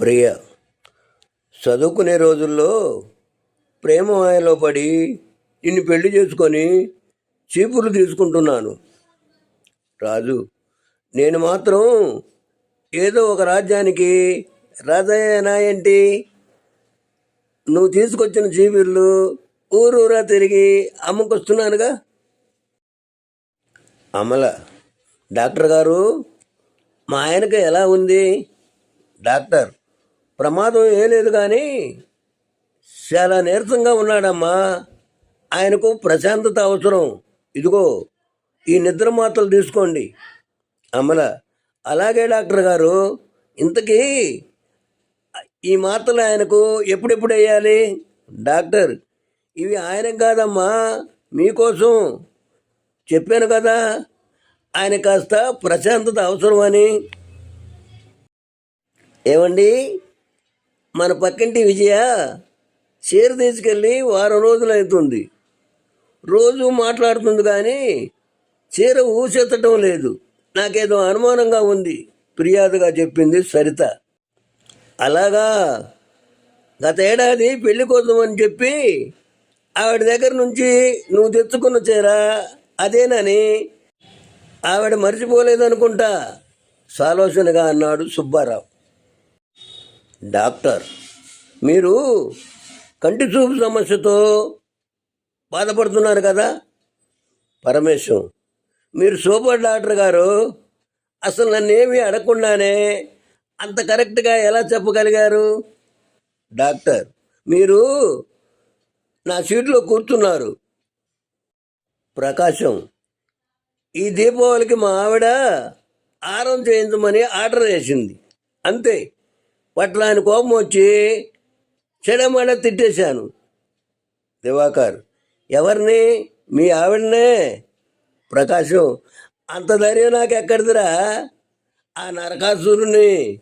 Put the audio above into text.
ప్రియ. చదువుకునే రోజుల్లో ప్రేమ మాయలో పడి నిన్ను పెళ్ళి చేసుకొని చీపుర్లు తీసుకుంటున్నాను. రాజు నేను మాత్రం ఏదో ఒక రాజ్యానికి రాజయ్యనా ఏంటి? నువ్వు తీసుకొచ్చిన చీపుర్లు ఊరూరా తిరిగి అమ్ముకొస్తున్నానుగా. అమల డాక్టర్ గారు మా ఆయనకి ఎలా ఉంది? డాక్టర్ ప్రమాదం ఏం లేదు కానీ చాలా నీరసంగా ఉన్నాడమ్మా. ఆయనకు ప్రశాంతత అవసరం. ఇదిగో ఈ నిద్ర మాత్రలు తీసుకోండి. అమల అలాగే డాక్టర్ గారు ఇంతకీ ఈ మాత్రలు ఆయనకు ఎప్పుడెప్పుడు వేయాలి? డాక్టర్ ఇవి ఆయన కాదమ్మా మీకోసం. చెప్పాను కదా ఆయన కాస్త ప్రశాంతత అవసరం అని ఏమండి? మన పక్కింటి విజయ చీర తీసుకెళ్ళి వారం రోజులు అవుతుంది. రోజు మాట్లాడుతుంది కానీ చీర ఊసెత్తటం లేదు. నాకేదో అనుమానంగా ఉంది ఫిర్యాదుగా చెప్పింది సరిత. అలాగా గత ఏడాది పెళ్ళి కోసం అని చెప్పి ఆవిడ దగ్గర నుంచి నువ్వు తెచ్చుకున్న చీర అదేనని ఆవిడ మర్చిపోలేదనుకుంటా సాలోచనగా అన్నాడు సుబ్బారావు. డాక్టర్ మీరు కంటి చూపు సమస్యతో బాధపడుతున్నారు కదా? పరమేశం మీరు సూపర్ డాక్టర్ గారు అసలు నన్నేమీ అడగకుండానే అంత కరెక్ట్గా ఎలా చెప్పగలిగారు? డాక్టర్ మీరు నా సీట్లో కూర్చున్నారు. ప్రకాశం ఈ దీపావళికి మా ఆవిడ ఆరం చేయించమని ఆర్డర్ చేసింది అంతే. పట్ల ఆయన కోపం వచ్చి చెడమడ తిట్టేశాను. దివాకర్ ఎవరిని? మీ ఆవిడనే? ప్రకాశం అంత ధైర్యం నాకు ఎక్కడిదిరా? ఆ నరకాసురుని